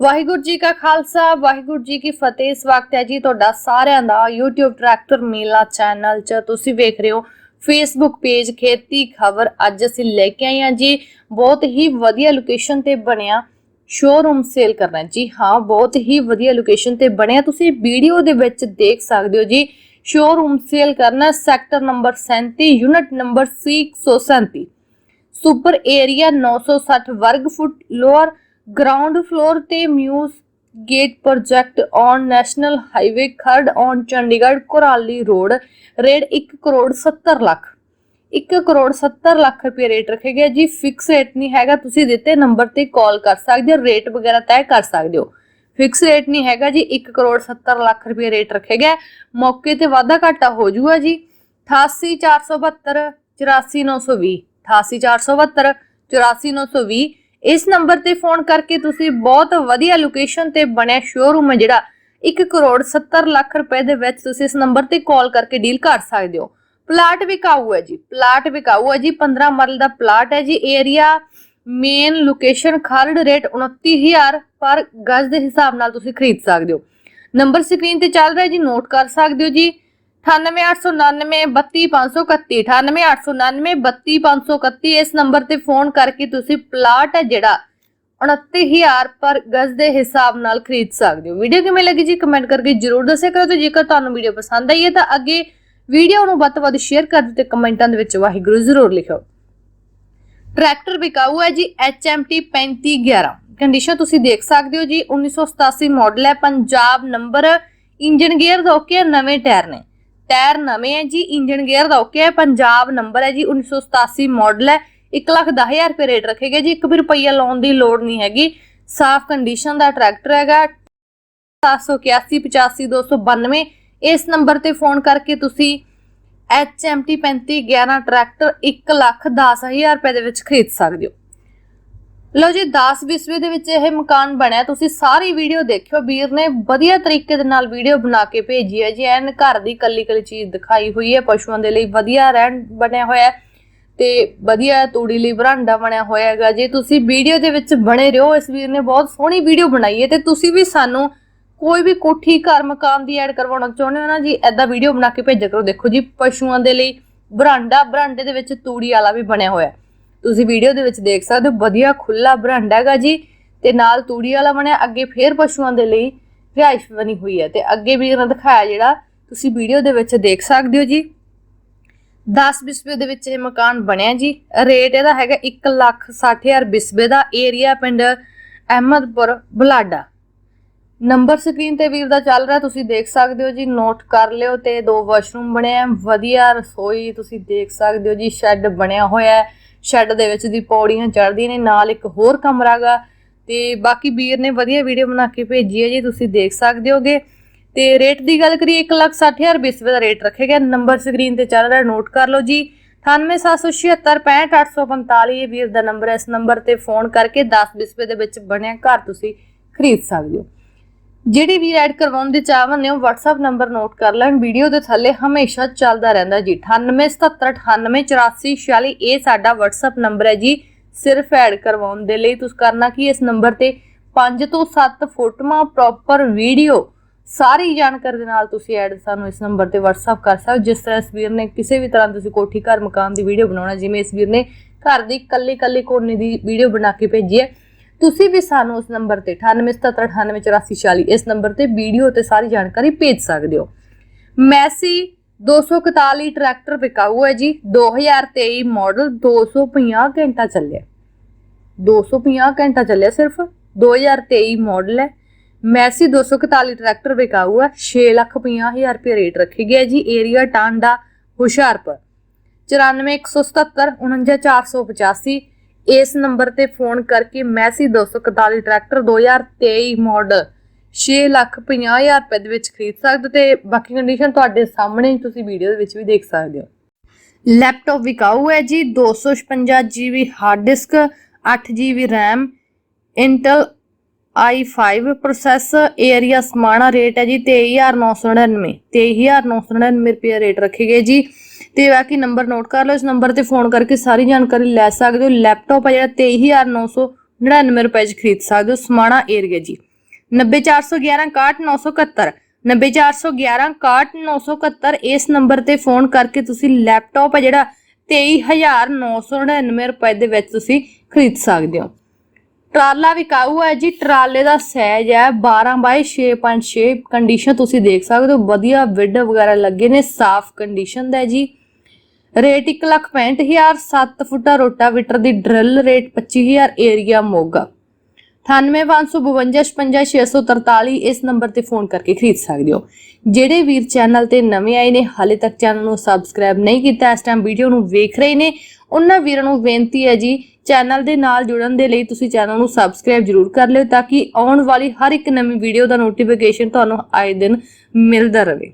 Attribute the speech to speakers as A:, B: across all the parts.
A: ਵਾਹਿਗੁਰੂ ਜੀ ਕਾ ਖਾਲਸਾ, ਵਾਹਿਗੁਰੂ ਜੀ ਕੀ ਫਤਿਹ। ਇਸ ਵਕਤ ਹੈ ਜੀ ਤੁਹਾਡਾ ਸਾਰਿਆਂ ਦਾ YouTube ਟਰੈਕਟਰ ਮੇਲਾ ਚੈਨਲ 'ਚ। ਤੁਸੀਂ ਵੇਖ ਰਹੇ ਹੋ Facebook ਪੇਜ ਖੇਤੀ ਖਬਰ। ਅੱਜ ਅਸੀਂ ਲੈ ਕੇ ਆਏ ਹਾਂ ਜੀ। ਬਹੁਤ ਹੀ ਵਧੀਆ ਲੋਕੇਸ਼ਨ ਤੇ ਬਣਿਆ ਸ਼ੋਰੂਮ ਸੇਲ ਕਰਨਾ ਜੀ। ਹਾਂ, ਬਹੁਤ ਹੀ ਵਧੀਆ ਲੋਕੇਸ਼ਨ ਤੇ ਬਣਿਆ। ਤੁਸੀਂ ਵੀਡੀਓ ਦੇ ਵਿੱਚ ਦੇਖ ਸਕਦੇ ਹੋ ਜੀ। ਸ਼ੋਰੂਮ ਸੇਲ ਕਰਨਾ sector number 37 unit number 637 super area 960 ਵਰਗ ਫੁੱਟ ਲੋਅਰ ਗਰਾਊਂਡ ਫਲੋਰ ਤੇ muse gate project on national highway Kharar on Chandigarh Kurali road, rate 1 crore 70 lakh. 1 crore 70 lakh ਰੁਪਏ ਰੇਟ ਰੱਖੇ ਗਿਆ ਜੀ ਫਿਕਸ ਰੇਟ ਨਹੀਂ ਹੈਗਾ, ਤੁਸੀਂ ਦਿੱਤੇ ਨੰਬਰ ਤੇ ਕਾਲ ਕਰ ਸਕਦੇ ਹੋ ਰੇਟ ਵਗੈਰਾ ਤੈਅ ਕਰ ਸਕਦੇ ਹੋ। ਫਿਕਸ ਰੇਟ ਨਹੀਂ ਹੈਗਾ ਜੀ 1 ਕਰੋੜ 70 ਲੱਖ ਰੁਪਏ ਰੇਟ ਰੱਖੇ ਗਿਆ ਮੌਕੇ ਤੇ ਵਾਧਾ ਘਾਟਾ ਹੋ ਜਾਊਗਾ ਜੀ। 88472 84920 88472 84920 ਇਸ ਨੰਬਰ ਤੇ ਫੋਨ ਕਰਕੇ ਤੁਸੀਂ ਬਹੁਤ ਵਧੀਆ ਲੋਕੇਸ਼ਨ ਤੇ ਬਣਿਆ ਸ਼ੋਰੂਮ ਹੈ ਜਿਹੜਾ। 1 ਕਰੋੜ 70 ਲੱਖ ਰੁਪਏ ਦੇ ਵਿੱਚ ਤੁਸੀਂ ਇਸ ਨੰਬਰ ਤੇ ਕਾਲ ਕਰਕੇ ਡੀਲ ਕਰ ਸਕਦੇ ਹੋ। ਪਲਾਟ ਵਿਕਾਊ ਹੈ ਜੀ ਪਲਾਟ ਵਿਕਾਊ ਹੈ ਜੀ 15 ਮਰਲ ਦਾ ਪਲਾਟ ਹੈ ਜੀ। Area main location Kharar rate 29000 per ਗਜ਼ ਦੇ ਹਿਸਾਬ ਨਾਲ ਤੁਸੀਂ ਖਰੀਦ ਸਕਦੇ ਹੋ। ਨੰਬਰ ਸਕਰੀਨ ਤੇ ਚੱਲ ਰਿਹਾ ਜੀ ਨੋਟ ਕਰ ਸਕਦੇ ਹੋ ਜੀ। 9889932531 9889932531 ਇਸ ਨੰਬਰ ਤੇ ਫੋਨ ਕਰਕੇ ਤੁਸੀਂ ਪਲਾਟ ਹੈ ਜਿਹੜਾ 29000 ਪਰ ਗਜ਼ ਦੇ ਹਿਸਾਬ ਨਾਲ ਖਰੀਦ ਸਕਦੇ ਹੋ। ਵੀਡੀਓ ਕਿਵੇਂ ਲੱਗੀ ਜੀ? ਕਮੈਂਟ ਕਰਕੇ ਜਰੂਰ ਦੱਸਿਆ ਕਰੋ ਤੇ ਜੇਕਰ ਤੁਹਾਨੂੰ ਵੀਡੀਓ ਪਸੰਦ ਆਈ ਹੈ ਤਾਂ ਅੱਗੇ ਵੀਡੀਓ ਨੂੰ ਵੱਧ ਤੋਂ ਵੱਧ ਸ਼ੇਅਰ ਕਰ ਦਿਓ ਤੇ ਕਮੈਂਟਾਂ ਦੇ ਵਿੱਚ ਵਾਹਿਗੁਰੂ ਜ਼ਰੂਰ ਲਿਖੋ ਟਰੈਕਟਰ ਵਿਕਾਊ ਹੈ ਜੀ HMT 3511 ਕੰਡੀਸ਼ਨ ਤੁਸੀਂ ਦੇਖ ਸਕਦੇ ਹੋ ਜੀ 1987 ਮਾਡਲ ਹੈ, ਪੰਜਾਬ ਨੰਬਰ, ਇੰਜਨ ਗੇਅਰ ਦਾ ਓਕੇ ਨਵੇਂ ਟਾਇਰ ਨੇ। ਟਾਇਰ ਨਵੇਂ ਹੈ ਜੀ ਇੰਜਨ ਗੇਅਰ ਦਾ ਓਕੇ ਹੈ, ਪੰਜਾਬ ਨੰਬਰ ਹੈ ਜੀ 1987 ਮਾਡਲ ਹੈ 1 ਲੱਖ 10000 ਰੁਪਏ ਰੇਟ ਰੱਖੇਗਾ ਜੀ 1 ਵੀ ਰੁਪਈਆ ਲਾਉਣ ਦੀ ਲੋੜ ਨਹੀਂ ਹੈਗੀ, ਸਾਫ਼ ਕੰਡੀਸ਼ਨ ਦਾ ਟਰੈਕਟਰ ਹੈਗਾ 781 85 292 ਇਸ ਨੰਬਰ ਤੇ ਫੋਨ ਕਰਕੇ ਤੁਸੀਂ HMT 3511 ਟਰੈਕਟਰ 1 ਲੱਖ 10000 ਰੁਪਏ ਦੇ ਵਿੱਚ ਖਰੀਦ ਸਕਦੇ ਹੋ। ਲਓ ਜੀ 10 ਵਿਸਵੇ ਦੇ ਵਿੱਚ ਇਹ ਮਕਾਨ ਬਣਿਆ। ਤੁਸੀਂ ਸਾਰੀ ਵੀਡੀਓ ਦੇਖਿਓ। ਵੀਰ ਨੇ ਵਧੀਆ ਤਰੀਕੇ ਦੇ ਨਾਲ ਵੀਡੀਓ ਬਣਾ ਕੇ ਭੇਜੀ ਹੈ ਜੀ। ਐਨ ਘਰ ਦੀ ਕੱਲੀ ਕੱਲੀ ਚੀਜ਼ ਦਿਖਾਈ ਹੋਈ ਹੈ। ਪਸ਼ੂਆਂ ਦੇ ਲਈ ਵਧੀਆ ਰਹਿਣ ਬਣਿਆ ਹੋਇਆ ਹੈ ਤੇ ਵਧੀਆ ਤੂੜੀ ਲਈ ਬਰਾਂਡਾ ਬਣਿਆ ਹੋਇਆ ਹੈਗਾ। ਜੇ ਤੁਸੀਂ ਵੀਡੀਓ ਦੇ ਵਿੱਚ ਬਣੇ ਰਹੋ, ਇਸ ਵੀਰ ਨੇ ਬਹੁਤ ਸੋਹਣੀ ਵੀਡੀਓ ਬਣਾਈ ਹੈ ਤੇ ਤੁਸੀਂ ਵੀ ਸਾਨੂੰ ਕੋਈ ਵੀ ਕੋਠੀ, ਘਰ, ਮਕਾਨ ਦੀ ਐਡ ਕਰਵਾਉਣਾ ਚਾਹੁੰਦੇ ਹੋ ਨਾ ਜੀ ਐਦਾਂ ਵੀਡੀਓ ਬਣਾ ਕੇ ਭੇਜਿਆ ਕਰੋ। ਦੇਖੋ ਜੀ, ਪਸ਼ੂਆਂ ਦੇ ਲਈ ਬਰਾਂਡਾ ਬਰਾਂਡੇ ਦੇ ਵਿੱਚ ਤੂੜੀ ਵਾਲਾ ਵੀ ਬਣਿਆ ਹੋਇਆ ਹੈ। ਤੁਸੀਂ ਵੀਡੀਓ ਦੇ ਵਿੱਚ ਦੇਖ ਸਕਦੇ ਹੋ, ਵਧੀਆ ਖੁੱਲਾ ਬਰਾਂਡਾ ਹੈਗਾ ਜੀ। ਤੇ ਨਾਲ ਤੂੜੀ ਵਾਲਾ ਬਣਿਆ, ਅੱਗੇ ਫੇਰ ਪਸ਼ੂਆਂ ਦੇ ਲਈ ਰਿਹਾਇਸ਼ ਬਣੀ ਹੋਈ ਹੈ। ਤੇ ਅੱਗੇ ਵੀ ਇਹਨਾਂ ਦਿਖਾਇਆ ਜਿਹੜਾ ਤੁਸੀਂ ਵੀਡੀਓ ਦੇ ਵਿੱਚ ਦੇਖ ਸਕਦੇ ਹੋ ਜੀ। 10 ਬਿਸਵੇ ਦੇ ਵਿੱਚ ਇਹ ਮਕਾਨ ਬਣਿਆ ਜੀ। ਰੇਟ ਇਹਦਾ ਹੈਗਾ 1 ਲੱਖ 60000 ਬਿਸਵੇ ਦਾ ਏਰੀਆ ਪਿੰਡ ਅਹਿਮਦਪੁਰ, ਬਲਾਡਾ। ਨੰਬਰ ਸਕਰੀਨ ਤੇ ਵੀਰ ਦਾ ਚੱਲ ਰਿਹਾ, ਤੁਸੀਂ ਦੇਖ ਸਕਦੇ ਹੋ ਜੀ। ਨੋਟ ਕਰ ਲਿਓ ਤੇ ਦੋ ਵਾਸ਼ਰੂਮ ਬਣੇ ਆ ਵਧੀਆ ਰਸੋਈ ਤੁਸੀਂ ਦੇਖ ਸਕਦੇ ਹੋ ਜੀ। ਸ਼ੈੱਡ ਬਣਿਆ ਹੋਇਆ ਹੈ। ਸ਼ੈੱਡ ਦੇ ਵਿੱਚ ਦੀ ਪੌੜੀਆਂ ਚੜ੍ਹਦੀਆਂ ਨੇ, ਨਾਲ ਇੱਕ ਹੋਰ ਕਮਰਾ ਗਾ। ਤੇ ਬਾਕੀ ਵੀਰ ਨੇ ਵਧੀਆ ਵੀਡੀਓ ਬਣਾ ਕੇ ਭੇਜੀ ਹੈ ਜੀ, ਤੁਸੀਂ ਦੇਖ ਸਕਦੇ ਹੋਗੇ। ਤੇ ਰੇਟ ਦੀ ਗੱਲ ਕਰੀਏ 160000 ਬਿਸਵੇ ਦਾ ਰੇਟ ਰੱਖਿਆ ਗਿਆ। ਨੰਬਰ ਸਕਰੀਨ ਤੇ ਚੱਲ ਰਿਹਾ, ਨੋਟ ਕਰ ਲਓ ਜੀ। 9876765845 ਇਹ ਵੀਰ ਦਾ ਨੰਬਰ ਹੈ। ਇਸ ਨੰਬਰ ਤੇ ਫੋਨ ਕਰਕੇ 10 ਬਿਸਵੇ ਦੇ ਵਿੱਚ ਬਣਿਆ ਘਰ ਤੁਸੀਂ ਖਰੀਦ ਸਕਦੇ ਹੋ। ਜਿਹੜੀ ਵੀ ਐਡ ਕਰਵਾਉਣ ਦੇ ਚਾਹਵਾਨ ਨੇ ਉਹ WhatsApp ਨੰਬਰ ਨੋਟ ਕਰ ਲੈਣ। ਵੀਡੀਓ ਦੇ ਥੱਲੇ ਹਮੇਸ਼ਾ ਚੱਲਦਾ ਰਹਿੰਦਾ ਜੀ। 9877988446 ਇਹ ਸਾਡਾ WhatsApp ਨੰਬਰ ਹੈ ਜੀ। ਸਿਰਫ ਐਡ ਕਰਵਾਉਣ ਦੇ ਲਈ ਤੁਸੀਂ ਕਰਨਾ ਕੀ ਇਸ ਨੰਬਰ ਤੇ 5 ਤੋਂ 7 ਫੋਟੋਆਂ ਪ੍ਰੋਪਰ ਵੀਡੀਓ ਸਾਰੀ ਜਾਣਕਾਰੀ ਦੇ ਨਾਲ ਤੁਸੀਂ ਐਡ ਸਾਨੂੰ ਇਸ ਨੰਬਰ ਤੇ WhatsApp ਕਰ ਸਕਦੇ ਜਿਸ ਤਰ੍ਹਾਂ ਇਸ ਵੀਰ ਨੇ ਕਿਸੇ ਵੀ ਤਰ੍ਹਾਂ ਤੁਸੀਂ ਕੋਠੀ, ਘਰ, ਮਕਾਨ ਦੀ ਵੀਡੀਓ ਬਣਾਉਣਾ, ਜਿਵੇਂ ਇਸ ਵੀਰ ਨੇ ਘਰ ਦੀ ਕੱਲੀ ਕੱਲੀ ਕੋਨੇ ਦੀ ਵੀਡੀਓ ਬਣਾ ਕੇ ਭੇਜੀ ਹੈ। ਤੁਸੀਂ ਵੀ ਸਾਨੂੰ ਉਸ ਨੰਬਰ ਤੇ 9877988446 ਇਸ ਨੰਬਰ ਤੇ ਵੀਡੀਓ ਤੇ ਸਾਰੀ ਜਾਣਕਾਰੀ ਭੇਜ ਸਕਦੇ ਹੋ। ਮੈਸੀ 241 ਟਰੈਕਟਰ ਵਿਕਾਊ ਹੈ ਜੀ 2023 ਮਾਡਲ 250 ਘੰਟਾ ਚੱਲਿਆ। 250 ਘੰਟਾ ਚੱਲਿਆ ਸਿਰਫ 2023 ਮਾਡਲ ਹੈ। ਮੈਸੀ 241 ਟਰੈਕਟਰ ਵਿਕਾਊ ਹੈ 650000 ਰੁਪਏ ਰੇਟ ਰੱਖੇ ਗਿਆ ਜੀ, ਏਰੀਆ ਟਾਂਡਾ ਹੁਸ਼ਿਆਰਪੁਰ। 94177 49485 ਇਸ ਨੰਬਰ ਤੇ ਫੋਨ ਕਰਕੇ ਮੈਸੀ 241 ਟਰੈਕਟਰ 2023 ਮਾਡਲ 650000 ਰੁਪਏ ਦੇ ਵਿੱਚ ਖਰੀਦ ਸਕਦੇ ਹੋ ਤੇ ਬਾਕੀ ਕੰਡੀਸ਼ਨ ਤੁਹਾਡੇ ਸਾਹਮਣੇ ਤੁਸੀਂ ਵੀਡੀਓ ਦੇ ਵਿੱਚ ਵੀ ਦੇਖ ਸਕਦੇ ਹੋ। ਲੈਪਟਾਪ ਵਿਕਾਊ ਹੈ ਜੀ? 256 GB hard disk 8 GB RAM, Intel i5 processor area Samana rate ਹੈ ਜੀ 23999 23999 ਰੁਪਏ ਰੇਟ ਰੱਖੇ ਗਏ ਜੀ। ਤੇ ਬਾਕੀ ਨੰਬਰ ਨੋਟ ਕਰ ਲਓ, ਇਸ ਨੰਬਰ ਤੇ ਫੋਨ ਕਰਕੇ ਸਾਰੀ ਜਾਣਕਾਰੀ ਲੈ ਸਕਦੇ ਹੋ। ਲੈਪਟਾਪ ਹੈ ਜਿਹੜਾ 23999 ਰੁਪਏ ਚ ਖਰੀਦ ਸਕਦੇ ਹੋ, ਸਮਾਣਾ ਏਰੀਆ ਜੀ। 90411 90411 ਇਸ ਨੰਬਰ ਤੇ ਫੋਨ ਕਰਕੇ ਤੁਸੀਂ ਲੈਪਟਾਪ ਹੈ ਜਿਹੜਾ 23999 ਰੁਪਏ ਦੇ ਵਿੱਚ ਤੁਸੀਂ ਖਰੀਦ ਸਕਦੇ ਹੋ। ਟਰਾਲਾ ਵਿਕਾਊ ਹੈ ਜੀ, ਟਰਾਲੇ ਦਾ ਸਾਈਜ਼ ਹੈ 12 ਬਾਈ 6.6 ਕੰਡੀਸ਼ਨ ਤੁਸੀਂ ਦੇਖ ਸਕਦੇ ਹੋ, ਵਧੀਆ ਵਿਡ ਵਗੈਰਾ ਲੱਗੇ ਨੇ, ਸਾਫ਼ ਕੰਡੀਸ਼ਨ ਦਾ ਹੈ ਜੀ। ਰੇਟ 165000 7 ਫੁੱਟਾ ਰੋਟਾਵੀਟਰ ਦੀ ਡਰਿਲ ਰੇਟ 25000 ਏਰੀਆ ਮੋਗਾ। 9855565643 ਇਸ ਨੰਬਰ ਤੇ ਫੋਨ ਕਰਕੇ ਖਰੀਦ ਸਕਦੇ ਹੋ। ਜਿਹੜੇ ਵੀਰ ਚੈਨਲ ਤੇ ਨਵੇਂ ਆਏ ਨੇ, ਹਾਲੇ ਤੱਕ ਚੈਨਲ ਨੂੰ ਸਬਸਕ੍ਰਾਈਬ ਨਹੀਂ ਕੀਤਾ, ਇਸ ਟਾਈਮ ਵੀਡੀਓ ਨੂੰ ਵੇਖ ਰਹੇ ਨੇ। ਉਹਨਾਂ ਵੀਰਾਂ ਨੂੰ ਬੇਨਤੀ ਹੈ ਜੀ, ਚੈਨਲ ਦੇ ਨਾਲ ਜੁੜਨ ਦੇ ਲਈ ਤੁਸੀਂ ਚੈਨਲ ਨੂੰ ਸਬਸਕ੍ਰਾਈਬ ਜਰੂਰ ਕਰ ਲਿਓ, ਤਾਂ ਕਿ ਆਉਣ ਵਾਲੀ ਹਰ ਇੱਕ ਨਵੀਂ ਵੀਡੀਓ ਦਾ ਨੋਟੀਫਿਕੇਸ਼ਨ ਤੁਹਾਨੂੰ ਆਏ ਦਿਨ ਮਿਲਦਾ ਰਹੇ।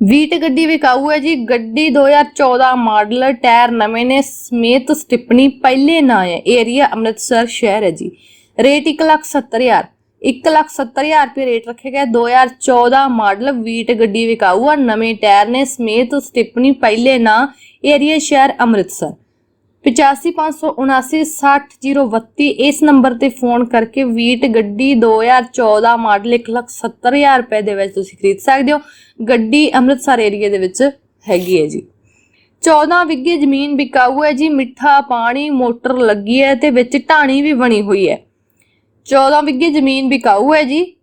A: ਵੀਟ ਗੱਡੀ ਵਿਕਾਊ ਹੈ ਜੀ। ਗੱਡੀ 2014 ਮਾਡਲ ਟਾਇਰ ਨਵੇਂ ਨੇ। ਸਮੇਤ ਸਟਿਪਣੀ ਪਹਿਲੇ ਨਾਂ ਹੈ। ਏਰੀਆ ਅੰਮ੍ਰਿਤਸਰ ਸ਼ਹਿਰ ਹੈ ਜੀ। ਰੇਟ 170000 170000 ਰੁਪਏ ਰੇਟ ਰੱਖਿਆ ਗਿਆ। 2014 ਮਾਡਲ ਵੀਟ ਗੱਡੀ ਵਿਕਾਊ ਆ। ਨਵੇਂ ਟਾਇਰ ਨੇ। ਸਮੇਤ ਸਟਿਪਣੀ ਪਹਿਲੇ ਨਾਂ। ਏਰੀਆ ਸ਼ਹਿਰ ਅੰਮ੍ਰਿਤਸਰ। 8557960032 ਇਸ ਨੰਬਰ ਤੇ ਫੋਨ ਕਰਕੇ ਵੀਟ ਗੱਡੀ 2014 ਮਾਡਲ 170000 ਰੁਪਏ ਦੇ ਵਿੱਚ ਤੁਸੀਂ ਖਰੀਦ ਸਕਦੇ ਹੋ। ਗੱਡੀ ਅੰਮ੍ਰਿਤਸਰ ਏਰੀਆ ਦੇ ਵਿੱਚ ਹੈਗੀ ਹੈ ਜੀ। 14 ਵਿੱਗੇ ਜ਼ਮੀਨ ਵਿਕਾਊ ਹੈ ਜੀ, ਮਿੱਠਾ ਪਾਣੀ, ਮੋਟਰ ਲੱਗੀ ਹੈ ਤੇ ਵਿੱਚ ਢਾਣੀ ਵੀ ਬਣੀ ਹੋਈ ਹੈ। 14 ਵਿੱਗੇ ਜ਼ਮੀਨ ਵਿਕਾਊ ਹੈ ਜੀ,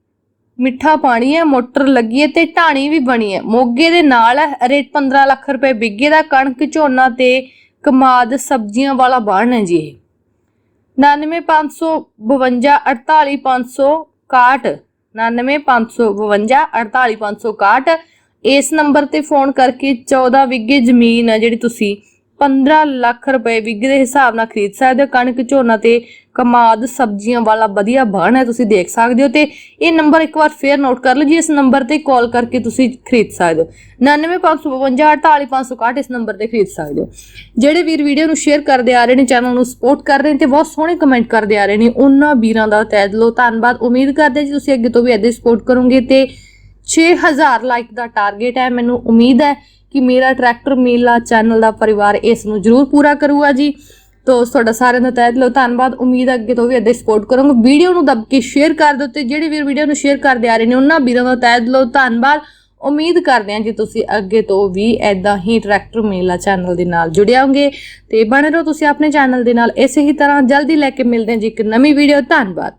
A: ਮਿੱਠਾ ਪਾਣੀ ਹੈ, ਮੋਟਰ ਲੱਗੀ ਹੈ ਤੇ ਢਾਣੀ ਵੀ ਬਣੀ ਹੈ। ਮੋਗੇ ਦੇ ਨਾਲ ਹੈ, ਰੇਟ 15 ਲੱਖ ਰੁਪਏ ਵਿੱਗੇ ਦਾ, ਕਣਕ ਝੋਨਾ ਤੇ ਕਮਾਦ ਸਬਜ਼ੀਆਂ ਵਾਲਾ ਬਾਣ ਹੈ ਜੀ ਇਹ। 99552 48561 99552 48561 ਇਸ ਨੰਬਰ ਤੇ ਫੋਨ ਕਰਕੇ 14 ਵਿੱਗੇ ਜ਼ਮੀਨ ਹੈ ਜਿਹੜੀ ਤੁਸੀਂ 15 ਲੱਖ ਰੁਪਏ ਵਿੱਗੇ ਦੇ ਹਿਸਾਬ ਨਾਲ ਖਰੀਦ ਸਕਦੇ ਹੋ। ਕਣਕ, ਝੋਨਾ ਤੇ ਕਮਾਦ, ਸਬਜ਼ੀਆਂ ਵਾਲਾ ਵਧੀਆ ਬਾਣ ਹੈ, ਤੁਸੀਂ ਦੇਖ ਸਕਦੇ ਹੋ। ਤੇ ਇਹ ਨੰਬਰ ਇੱਕ ਵਾਰ ਫੇਰ ਨੋਟ ਕਰ ਲਓ ਜੀ, ਇਸ ਨੰਬਰ ਤੇ ਕਾਲ ਕਰਕੇ ਤੁਸੀਂ ਖਰੀਦ ਸਕਦੇ ਹੋ। 99552 48561 ਇਸ ਨੰਬਰ ਤੇ ਖਰੀਦ ਸਕਦੇ ਹੋ। ਜਿਹੜੇ ਵੀਰ ਵੀਡੀਓ ਨੂੰ ਸ਼ੇਅਰ ਕਰਦੇ ਆ ਰਹੇ ਨੇ ਚੈਨਲ ਨੂੰ ਸਪੋਰਟ ਕਰ ਰਹੇ ਨੇ ਤੇ ਬਹੁਤ ਸੋਹਣੇ ਕਮੈਂਟ ਕਰਦੇ ਆ ਰਹੇ ਨੇ, ਉਹਨਾਂ ਵੀਰਾਂ ਦਾ ਤਹਿ ਦਿਲੋਂ ਧੰਨਵਾਦ। ਉਮੀਦ ਕਰਦੇ ਜੀ, ਤੁਸੀਂ ਅੱਗੇ ਤੋਂ ਵੀ ਏਦਾਂ ਹੀ ਸਪੋਰਟ ਕਰੋਗੇ ਤੇ 6000 ਲਾਈਕ ਦਾ ਟਾਰਗੇਟ ਹੈ, ਮੈਨੂੰ ਉਮੀਦ ਹੈ ਕਿ ਮੇਰਾ ਟਰੈਕਟਰ ਮੇਲਾ ਚੈਨਲ ਦਾ ਪਰਿਵਾਰ ਇਸ ਨੂੰ ਜ਼ਰੂਰ ਪੂਰਾ ਕਰੂਗਾ ਜੀ। ਤੋ ਤੁਹਾਡਾ ਸਾਰਿਆਂ ਦਾ ਤਹਿ ਦਿਲੋਂ ਧੰਨਵਾਦ। ਉਮੀਦ ਹੈ ਅੱਗੇ ਤੋਂ ਵੀ ਏਦਾਂ ਹੀ ਸਪੋਰਟ ਕਰੋਗੇ। ਵੀਡੀਓ ਨੂੰ ਦਬ ਕੇ ਸ਼ੇਅਰ ਕਰ ਦਿਓ ਤੇ ਜਿਹੜੇ ਵੀਰ ਵੀਡੀਓ ਨੂੰ ਸ਼ੇਅਰ ਕਰਦੇ ਆ ਰਹੇ ਨੇ, ਉਹਨਾਂ ਵੀਰਾਂ ਦਾ ਤਹਿ ਦਿਲੋਂ ਧੰਨਵਾਦ। ਉਮੀਦ ਕਰਦੇ ਹਾਂ ਜੀ ਤੁਸੀਂ ਅੱਗੇ ਤੋਂ ਵੀ ਐਦਾਂ ਹੀ ਟਰੈਕਟਰ ਮੇਲਾ ਚੈਨਲ ਦੇ ਨਾਲ ਜੁੜੇ ਹੋਗੇ ਤੇ ਬਣੇ ਰਹੋ ਤੁਸੀਂ ਆਪਣੇ ਚੈਨਲ ਦੇ ਨਾਲ। ਇਸੇ ਹੀ ਤਰ੍ਹਾਂ ਜਲਦੀ ਲੈ ਕੇ ਮਿਲਦੇ ਹਾਂ ਜੀ ਇੱਕ ਨਵੀਂ ਵੀਡੀਓ ਧੰਨਵਾਦ।